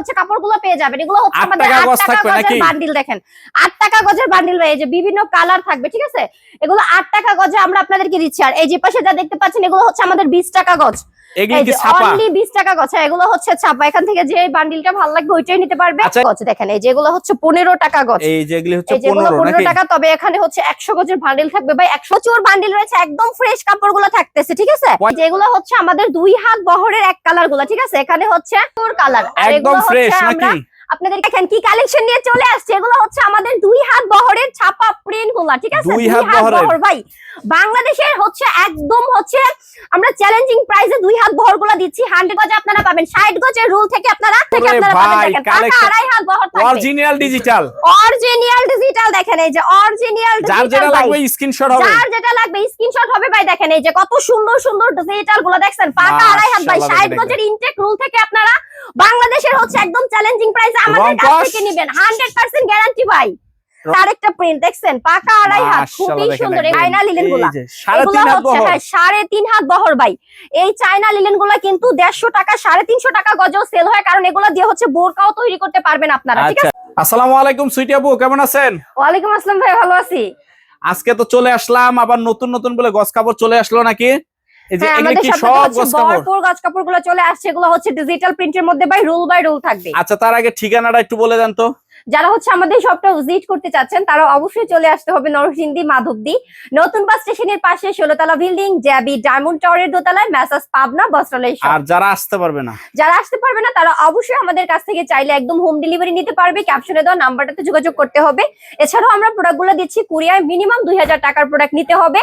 হচ্ছে কাপড়গুলো পেয়ে যাবেন। এগুলো হচ্ছে আমাদের টাকা আট টাকা গজের বান্ডিল দেখেন। আট টাকা গজের বান্ডিল ভাই এই যে বিভিন্ন কালার থাকবে ঠিক আছে? এগুলো আট টাকা গজে আমরা আপনাদেরকে দিচ্ছি। আর এই যে পাশে যা দেখতে পাচ্ছেন এগুলো হচ্ছে আমাদের বিশ টাকা গজ। এগুলি কি ছাপা? অনলি 20 টাকা গছ এগুলো হচ্ছে ছাপা। এখান থেকে যে বান্ডিলটা ভালো লাগবে ওইটাই নিতে পারবে। আচ্ছা। গছ দেখেন এই যেগুলো হচ্ছে 15 টাকা গছ। এই যেগুলি হচ্ছে 15 টাকা তবে এখানে হচ্ছে 100 গজের বান্ডিল থাকবে। ভাই 100 চোর বান্ডিল রয়েছে একদম ফ্রেশ কাপড়গুলো থাকতেছে ঠিক আছে? যেগুলো হচ্ছে আমাদের দুই হাত বহরের এক কালারগুলো ঠিক আছে? এখানে হচ্ছে তোর কালার একদম ফ্রেশ নাকি? কি কালেকশন নিয়ে চলে আসছে। এগুলো হচ্ছে আমাদের দুই হাত বহরের ছাপা প্রিন্টগুলা ঠিক আছে? দুই হাত বহর ভাই। বাংলাদেশের হচ্ছে একদম হচ্ছে আমরা চ্যালেঞ্জিং প্রাইসে দুই হাত বহরগুলা দিচ্ছি। হান্ড্রেড গজে আপনারা পাবেন গজের রুল থেকে আপনারা থেকে আপনারা পাবেন। দেখেন আড়াই হাত বহর থাকবে। অরিজিনাল ডিজিটাল অরিজিনাল ডিজিটাল দেখেন এই যে অরিজিনাল যার যেটা লাগবে স্ক্রিনশট হবে। যার যেটা লাগবে স্ক্রিনশট হবে ভাই দেখেন এই যে কত সুন্দর সুন্দর ডিজিটালগুলো দেখছেন? পাকা আড়াই হাত ভাই গজের ইনটেক রুল থেকে আপনারা বাংলাদেশের হচ্ছে একদম চ্যালেঞ্জিং প্রাইসে আমাদের কাছ থেকে নেবেন। হান্ড্রেড পার্সেন্ট গ্যারান্টি ভাই। আরেকটা প্রিন্ট দেখছেন? পাকা আড়াই হাত খুবই সুন্দর চায়না লিলেনগুলা। সাড়ে তিন হাত বহর। ভাই এই চায়না লিলেনগুলা কিন্তু দেড়শো টাকা সাড়ে তিনশো টাকা গজেও সেল হয় কারণ এগুলো দিয়ে হচ্ছে বোরকাও তৈরি করতে পারবেন আপনারা ঠিক আচ্ছা। আছে? আসসালামু আলাইকুম সুইটি আপু কেমন আছেন? ওয়ালাইকুম আসসালাম ভাই ভালো আছি। আজকে তো চলে আসলাম আবার নতুন নতুন বলে গস কাপড় চলে আসলো নাকি? হ্যাঁ চলে আসছে এগুলো হচ্ছে ডিজিটাল প্রিন্টের মধ্যে ভাই রুল বাই রুল থাকবে। আচ্ছা তার আগে ঠিকানাটা একটু বলে দেন তো। যারা হচ্ছে আমাদের শপটা ভিজিট করতে চাচ্ছেন তারা অবশ্যই চলে আসতে হবে নরসিংদী মাধবদী। নতুন বাস স্টেশনের পাশে ষোলোতলা বিল্ডিং জ্যাবি ডায়মন্ড টাওয়ারের দোতলায় মেসাজ পাবনা বস্ত্রালয়। আর যারা আসতে পারবে না? যারা আসতে পারবে না তারা অবশ্যই আমাদের কাছ থেকে চাইলে একদম হোম ডেলিভারি নিতে পারবে। ক্যাপশনে দেওয়া নাম্বারটাতে যোগাযোগ করতে হবে। এছাড়াও আমরা প্রোডাক্টগুলো দিচ্ছি কুরিয়ার মিনিমাম দুই হাজার টাকার প্রোডাক্ট নিতে হবে।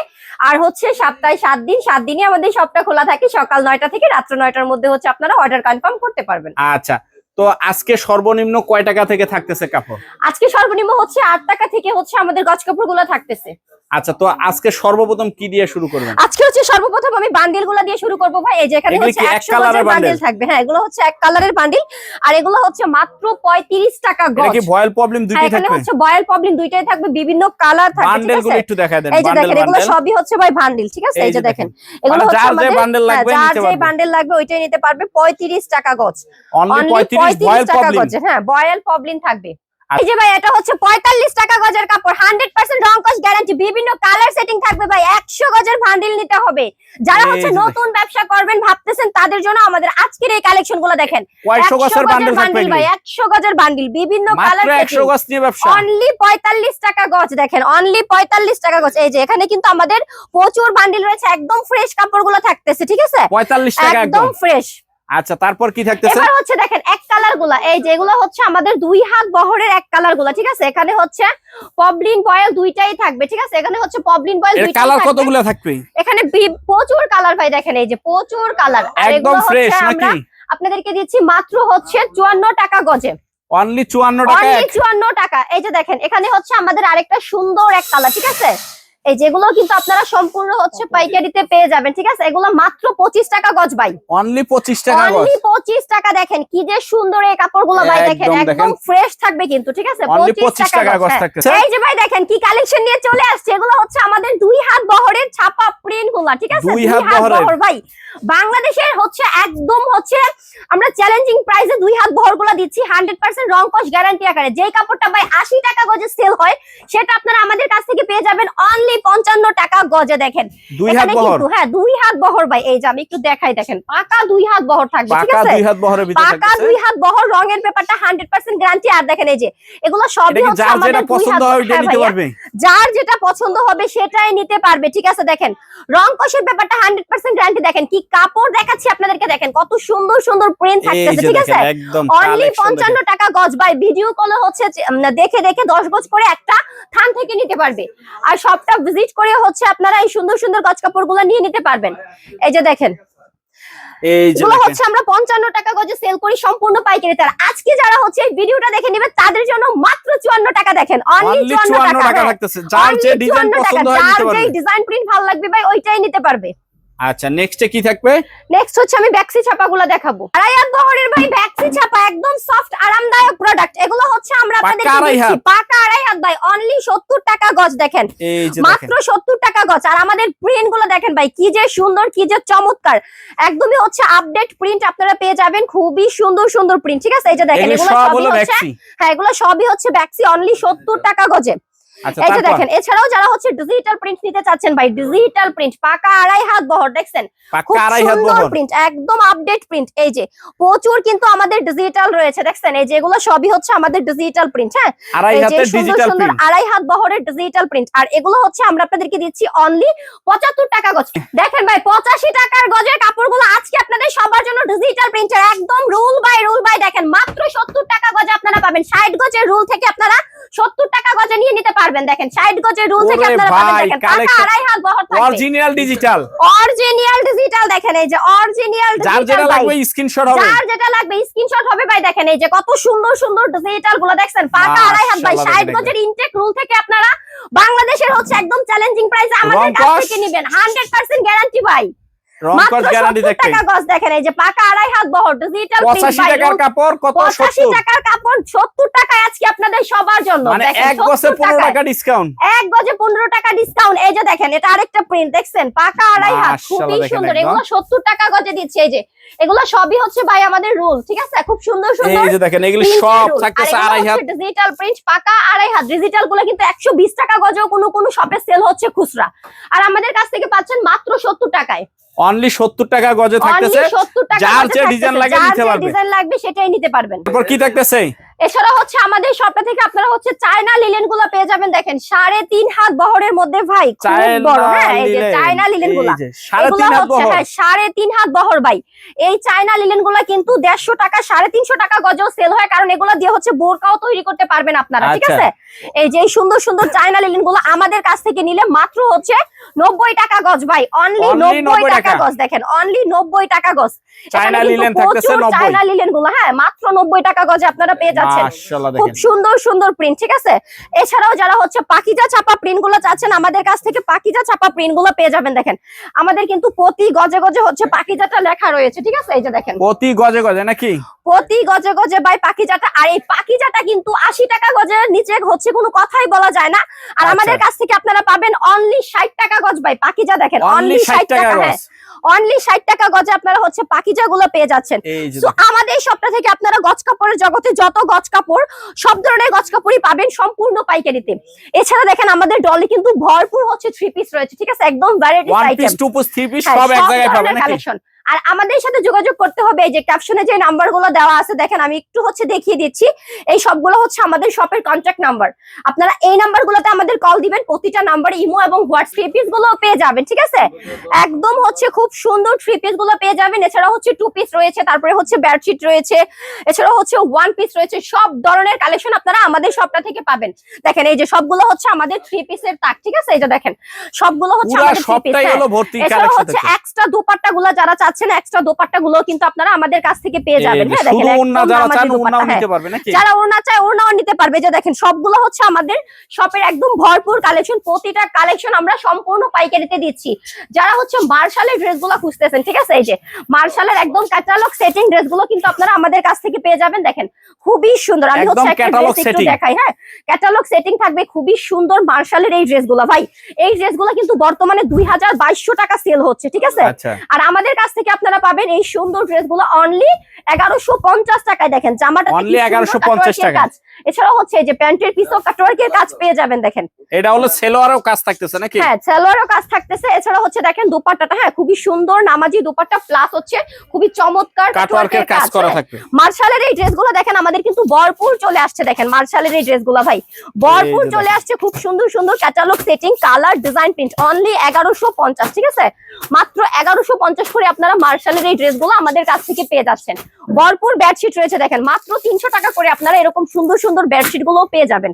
আর হচ্ছে সপ্তাহে সাত দিন সাত দিনই আমাদের শপটা খোলা থাকে। সকাল নয়টা থেকে রাত্র নয়টার মধ্যে হচ্ছে আপনারা অর্ডার কনফার্ম করতে পারবেন। আচ্ছা তো আজকে সর্বনিম্ন কয় টাকা থেকে থাকতেছে কাপড়? আজকে সর্বনিম্ন হচ্ছে আট টাকা থেকে হচ্ছে আমাদের গজ কাপড়গুলো থাকতেছে। আচ্ছা তো আজকে সর্বপ্রথম কি দিয়ে শুরু করবেন? আজকে হচ্ছে সর্বপ্রথম আমি বান্ডিলগুলা দিয়ে শুরু করব ভাই। এই যে এখানে হচ্ছে কি এক একশো কালারের গজের বান্ডিল থাকবে। হ্যাঁ এগুলো হচ্ছে এক কালারের বান্ডিল। আর এগুলো হচ্ছে মাত্র পঁয়ত্রিশ টাকা এটা গজ। কি ভয়েল প্রবলেম হ্যাঁ, দুইটি এখানে থাকবে? হচ্ছে বয়েল প্রবলেম দুইটাই থাকবে বিভিন্ন কালার থাকবে বান্ডেলগুলো একটু দেখা দেন এই যে দেখেন এগুলো সবই হচ্ছে ভাই বান্ডিল ঠিক আছে? এই যে দেখেন। এগুলো মানে হচ্ছে যার যে বান্ডিল লাগবে যার যে। বান্ডেল লাগবে ওইটাই নিতে পারবে পঁয়ত্রিশ টাকা গজ। অনলি অনলি 35 পঁয়ত্রিশ ভয়েল টাকা প্রবলেম। হ্যাঁ বয়েল প্রবলেম থাকবে। এই যে ভাই এটা হচ্ছে পঁয়তাল্লিশ টাকা গজের কাপড়। হান্ড্রেড পার্সেন্ট রং কস গ্যারান্টি বিভিন্ন কালার সেটিং থাকবে ভাই। একশো গজের বান্ডিল নিতে হবে। যারা হচ্ছে নতুন ব্যবসা করবেন ভাবতেছেন তাদের জন্য আমাদের আজকের এই কালেকশনগুলো দেখেন। কয়শো গছের বান্ডেল থাকবে ভাই একশো গজের বান্ডিল বিভিন্ন মাত্র কালার একশো গছ নিয়ে ব্যবসা। অনলি পঁয়তাল্লিশ টাকা গজ দেখেন। অনলি পঁয়তাল্লিশ টাকা গজ। এই যে এখানে কিন্তু আমাদের প্রচুর বান্ডিল রয়েছে। একদম ফ্রেশ কাপড়গুলো থাকতেছে ঠিক আছে? পঁয়তাল্লিশ টাকা একদম ফ্রেশ আচ্ছা তারপর কি থাকতেছে? এবার হচ্ছে দেখেন কালারগুলা। এই যে এগুলো হচ্ছে আমাদের দুই হাত বহরের এক কালারগুলা ঠিক আছে? এখানে হচ্ছে পবলিন বয়েল দুইটাই থাকবে ঠিক আছে? এখানে হচ্ছে পবলিন বয়েল এর দুইটাই কালার। কতগুলো থাকবে? এখানে প্রচুর কালার ভাই দেখেন এই যে প্রচুর কালার আর একদম এগুলো ফ্রেশ হচ্ছে আমরা নাকি? আপনাদেরকে দিচ্ছি মাত্র হচ্ছে চুয়ান্ন টাকা গজে। অনলি চুয়ান্ন টাকা অনলি এক। চুয়ান্ন টাকা। এই যে দেখেন এখানে হচ্ছে আমাদের আরেকটা সুন্দর এক কালার ঠিক আছে? এই যেগুলো কিন্তু আপনারা সম্পূর্ণ হচ্ছে পাইকারিতে পেয়ে যাবেন ঠিক আছে? এগুলো মাত্র পঁচিশ টাকা গজ ভাই। অনলি পঁচিশ টাকা অনলি পঁচিশ টাকা দেখেন কি যে সুন্দর এই কাপড়গুলো ভাই দেখেন একদম ফ্রেশ থাকবে কিন্তু ঠিক আছে? পঁচিশ টাকা গজ। হ্যাঁ। এই যে ভাই দেখেন কি কালেকশন নিয়ে চলে আসছে এগুলো হচ্ছে আমাদের দুই হাত বহরের ছাপা প্রিন্টগুলা ঠিক আছে? দুই হাত বহর ভাই। বাংলাদেশের হচ্ছে একদম হচ্ছে আমরা চ্যালেঞ্জিং প্রাইসে দুই হাত বহরগুলা দিচ্ছি হান্ড্রেড পার্সেন্ট রং কস গ্যারান্টি আকারে। যে কাপড়টা ভাই আশি টাকা গজে সেল হয় সেটা আপনারা আমাদের কাছ থেকে পেয়ে যাবেন অনলি পঞ্চান্ন টাকা গজে দেখেন। হ্যাঁ দুই হাত বহর ভাই এই যে আমি একটু দেখাই দেখেন পাকা দুই হাত বহর থাকবে ঠিক আছে? পাকা দুই হাত বহর রঙের পেপারটা হান্ড্রেড পার্সেন্ট গ্যারান্টি আর দেখেন এই যে এগুলো সবই হচ্ছে যার আমাদের যেটা পছন্দ হাত হয় যার যেটা পছন্দ হবে সেটাই নিতে পারবে ঠিক আছে? দেখেন রং কষের ব্যাপারটা হান্ড্রেড পার্সেন্ট গ্যারান্টি দেখেন কি কাপড় দেখাচ্ছি আপনাদেরকে দেখেন কত সুন্দর সুন্দর প্রিন্ট থাকতেছে ঠিক আছে? অনলি পঞ্চান্ন টাকা গজ বাই ভিডিও কলে হচ্ছে দেখে দেখে দশ গজ করে একটা থান থেকে নিতে পারবে। আর সবটা ভিজিট করে হচ্ছে আপনারা এই সুন্দর সুন্দর গজ কাপড়গুলো নিয়ে নিতে পারবেন। এই যে দেখেন। হচ্ছে আমরা পঞ্চান্ন টাকা গজে সেল করি সম্পূর্ণ পাইকারি তার আজকে যারা হচ্ছে ভিডিওটা দেখে নেবে তাদের জন্য মাত্র চুয়ান্ন টাকা দেখেন। অনলি অনলি চুয়ান্ন চুয়ান্ন টাকা টাকা। থাকতেছে। যার যে ডিজাইন 54 টাকা, পছন্দ নিতে যার পারবে যেই ডিজাইন প্রিন্ট ভালো লাগবে ভাই ওইটাই নিতে পারবে। আচ্ছা নেক্সটে কি থাকবে? নেক্সট হচ্ছে আমি ব্যাক্সি ছাপাগুলো দেখাবো। আড়াইয়াত বহরের ভাই ব্যাক্সি ছাপা একদম সফট আরামদায়ক প্রোডাক্ট এগুলো হচ্ছে আমরা পাকা আড়াই হাত ভাই অনলি সত্তর টাকা গজ দেখেন। মাত্র সত্তর টাকা গজ। আর আমাদের প্রিন্টগুলো দেখেন ভাই কি যে সুন্দর কি যে চমৎকার। একদমই হচ্ছে আপডেট প্রিন্ট আপনারা পেয়ে যাবেন খুবই সুন্দর সুন্দর প্রিন্ট ঠিক আছে? এই যে দেখেন এগুলো সবই হচ্ছে হ্যাঁ এগুলো সবই হচ্ছে ব্যাক্সি অনলি সত্তর টাকা গজে। এই যে দেখেন এছাড়াও যারা হচ্ছে ডিজিটাল প্রিন্ট নিতে চাচ্ছেন ভাই ডিজিটাল প্রিন্ট পাকা আড়াই হাত বহর দেখছেন? খুব সুন্দর বহর। প্রিন্ট একদম আপডেট প্রিন্ট এই যে প্রচুর কিন্তু আমাদের ডিজিটাল রয়েছে দেখছেন? এই যে এগুলো সবই হচ্ছে আমাদের ডিজিটাল প্রিন্ট হ্যাঁ? আড়াই এই যে হাতের সুন্দর ডিজিটাল সুন্দর প্রিন্ট আড়াই হাত বহরের ডিজিটাল প্রিন্ট আর এগুলো হচ্ছে আমরা আপনাদেরকে দিচ্ছি অনলি পঁচাত্তর টাকা গজ। দেখেন ভাই পঁচাশি টাকার গজের কাপড়গুলো আজকে আপনাদের সবার জন্য ডিজিটাল প্রিন্টার একদম রুল বাই রুল বাই দেখেন মাত্র সত্তর টাকা গজে আপনারা পাবেন। ষাট গজের রুল থেকে আপনারা সত্তর টাকা গজে নিয়ে নিতে পারবেন। দেখেন ষাট গজের রুল থেকে আপনারা পাবেন। দেখেন পাকা আড়াই হাত বহর থাকবে। অরিজিনাল ডিজিটাল অরিজিনাল ডিজিটাল দেখেন এই যে অরিজিনাল যার যেটা লাগবে স্ক্রিনশট হবে। যার যেটা লাগবে স্ক্রিনশট হবে ভাই দেখেন এই যে কত সুন্দর সুন্দর ডিজিটালগুলো দেখছেন? পাকা আড়াই হাত ভাই মাশাআল্লাহ ষাট দেখেন, গজের ইনটেক রুল থেকে আপনারা বাংলাদেশের হচ্ছে একদম চ্যালেঞ্জিং প্রাইসে আমাদের কাছ থেকে নেবেন। হান্ড্রেড পার্সেন্ট গ্যারান্টি ভাই। রং গ্যারান্টি দেখতে। টাকা গজ দেখেন এই যে পাকা আড়াই হাত বহর ডিজিটাল পঁচাশি টাকার কাপড় কত পঁচাশি সত্তর? টাকার কাপড় সত্তর টাকায় আজকে আপনাদের সবার জন্য। মানে এক 70 বছর টাকা ডিসকাউন্ট এক গজে পনেরো টাকা ডিসকাউন্ট এই যে দেখেন এটা আরেকটা প্রিন্ট দেখছেন? পাকা আড়াই হাত খুবই সুন্দর। এগুলো সত্তর টাকা গজে দিচ্ছে। এই যে এগুলো সবই হচ্ছে ভাই আমাদের রুল ঠিক আছে? খুব সুন্দর সুন্দর এই যে দেখেন এগুলো সব রুল। থাকতেছে আড়াই হাত। ডিজিটাল প্রিন্ট পাকা আড়াই হাত। ডিজিটালগুলো কিন্তু একশো বিশ টাকা গজেও কোনো কোনো শপে সেল হচ্ছে খুচরা। আর আমাদের কাছ থেকে পাচ্ছেন মাত্র সত্তর টাকায়। অনলি সত্তর টাকা গজে থাকতেছে। 70 যার যে ডিজাইন লাগে নিতে পারবে। ডিজাইন লাগবে সেটাই নিতে পারবেন। তারপর কি থাকতেছে? এছাড়া হচ্ছে আমাদের শপটা থেকে আপনারা হচ্ছে চায়না লিলেনগুলো পেয়ে যাবেন দেখেন। সাড়ে তিন হাত বহরের মধ্যে ভাই বড় হ্যাঁ এই যে চায়না লিলেনগুলা। সাড়ে তিন হাত বহর। হ্যাঁ সাড়ে তিন হাত বহর ভাই। এই চায়না লিলেনগুলা কিন্তু দেড়শো টাকা সাড়ে তিনশো টাকা গজেও সেল হয় কারণ এগুলো দিয়ে হচ্ছে বোরকাও তৈরি করতে পারবেন আপনারা ঠিক আচ্ছা। আছে? এই যে সুন্দর সুন্দর চায়না লিলেনগুলো আমাদের কাছ থেকে নিলে মাত্র হচ্ছে নব্বই টাকা গজ ভাই। অনলি নব্বই টাকা। গজ দেখেন অনলি নব্বই টাকা গজ। চায়না লিলেন প্রচুর 90 চায়না লিলেনগুলো হ্যাঁ মাত্র নব্বই টাকা গজ আপনারা পেয়ে যাচ্ছেন। মাশাআল্লাহ খুব সুন্দর সুন্দর প্রিন্ট ঠিক আছে? এছাড়াও যারা হচ্ছে পাকিজা ছাপা প্রিন্টগুলো চাচ্ছেন আমাদের কাছ থেকে পাকিজা ছাপা প্রিন্টগুলো পেয়ে যাবেন দেখেন। আমাদের কিন্তু প্রতি গজে গজে হচ্ছে পাকিজাটা লেখা রয়েছে ঠিক আছে? এই যে দেখেন। প্রতি গজে গজে নাকি? প্রতি গজে গজে বাই পাখিজাটা আর এই পাখিজাটা কিন্তু আশি টাকা গজের নিচে হচ্ছে কোনো কথাই বলা যায় না। আর আচ্ছা। আমাদের কাছ থেকে আপনারা পাবেন অনলি ষাট টাকা গজ বাই পাকিজা দেখেন। অনলি ষাট টাকা হ্যাঁ। অনলি ষাট টাকা গজে আপনারা হচ্ছে পাখিজা গুলো পেয়ে যাচ্ছেন। এই আমাদের সবটা থেকে আপনারা গজ কাপড়ের জগতে যত গজ কাপড় সব ধরনের গজ কাপড়ই পাবেন সম্পূর্ণ পাইকারিতে। এছাড়া দেখেন আমাদের ডলে কিন্তু ভরপুর হচ্ছে থ্রি পিস রয়েছে ঠিক আছে? একদম variety item piece two piece three piece সব এক জায়গায় পাবেন কালেকশন আর আমাদের সাথে যোগাযোগ করতে হবে। এই যে ক্যাপশনে যে নাম্বারগুলো দেওয়া আছে দেখেন আমি একটু হচ্ছে দেখিয়ে দিচ্ছি। এই সবগুলো হচ্ছে আমাদের শপের কন্ট্যাক্ট নাম্বার আপনারা এই নাম্বার গুলোতে আমাদের কল দিবেন প্রতিটা নাম্বার ইমো এবং হোয়াটস থ্রি পিসগুলো পেয়ে যাবেন ঠিক আছে? একদম হচ্ছে খুব সুন্দর থ্রি পিসগুলো পেয়ে যাবেন। এছাড়া হচ্ছে টু পিস রয়েছে তারপরে হচ্ছে বেডশিট রয়েছে এছাড়া হচ্ছে ওয়ান পিস রয়েছে সব ধরনের কালেকশন আপনারা আমাদের শপটা থেকে পাবেন। দেখেন এই যে সবগুলো হচ্ছে আমাদের থ্রি পিসের তাক ঠিক আছে? এই যে দেখেন সবগুলো হচ্ছে আমাদের থ্রি পিস সবটাই হলো ভর্তি এছাড়া হচ্ছে এক্সট্রা দোপাট্টা গুলো যারা চাচ্ছেন এক্সট্রা দোপাট্টা গুলো কিন্তু আপনারা আমাদের কাছ থেকে পেয়ে যাবেন। হ্যাঁ দেখেন যারা হ্যাঁ। যারা ওড়না চায় ওড়নাও নিতে পারবে। যে দেখেন সবগুলো হচ্ছে আমাদের শপের একদম ভরপুর কালেকশন প্রতিটা কালেকশন আমরা সম্পূর্ণ পাইকারিতে দিচ্ছি। যারা হচ্ছে মার্শালের ড্রেসগুলো খুঁজতেছেন ঠিক আছে? এই যে মার্শালের একদম ক্যাটালগ সেটিং ড্রেসগুলো কিন্তু আপনারা আমাদের কাছ থেকে পেয়ে যাবেন। দেখেন খুবই সুন্দর। আমি হচ্ছে একটা ড্রেস একটু দেখাই হ্যাঁ? ক্যাটালগ সেটিং থাকবে খুবই সুন্দর মার্শালের এই ড্রেসগুলো। ভাই এই ড্রেসগুলো কিন্তু বর্তমানে দুই টাকা সেল হচ্ছে ঠিক আছে? আচ্ছা। আর আমাদের কাছ থেকে আপনারা পাবেন এই সুন্দর ড্রেসগুলো অনলি এগারোশো পঞ্চাশ টাকায় দেখেন জামাটা Only 1150 টাকা। কাজ। এছাড়াও হচ্ছে যে প্যান্টের পিসও কাটওয়ার্কের কাজ পেয়ে যাবেন দেখেন। এটা হলো সেলোয়ারও কাজ থাকতেছে নাকি? হ্যাঁ সালোয়ারও কাজ থাকতেছে। এছাড়া হচ্ছে দেখেন দোপাট্টাটা হ্যাঁ খুবই সুন্দর নামাজি দোপাট্টা প্লাস হচ্ছে খুবই চমৎকার কাটওয়ার্কের কাজ করা থাকবে। মার্শালের এই ড্রেসগুলো দেখেন আমাদের কিন্তু ভরপুর চলে আসছে দেখেন মার্শালের এই ড্রেসগুলো ভাই। ভরপুর চলে আসছে খুব সুন্দর সুন্দর catalogue setting colour design print only এগারোশো পঞ্চাশ ঠিক আছে? মাত্র এগারোশো পঞ্চাশ করে আপনারা মার্শালের এই ড্রেসগুলো আমাদের কাছ থেকে পেয়ে যাচ্ছেন। ভরপুর বেডশিট রয়েছে দেখেন, মাত্র তিনশো টাকা করে আপনারা এরকম সুন্দর সুন্দর বেডশিটগুলো পেয়ে যাবেন।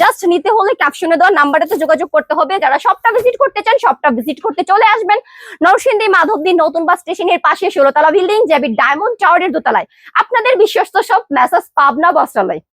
জাস্ট নিতে হলে ক্যাপশনে দেওয়া নাম্বারটাতে যোগাযোগ করতে হবে। যারা সবটা ভিজিট করতে চান সবটা ভিজিট করতে চলে আসবেন। নরসিংদী মাধবদী নতুন বাস স্টেশনের পাশে ষোলোতলা বিল্ডিং যাবি ডায়মন্ড টাওয়ারের দোতলায়। আপনাদের বিশ্বস্ত সব মেসাজ পাবনা বস্ত্রালয়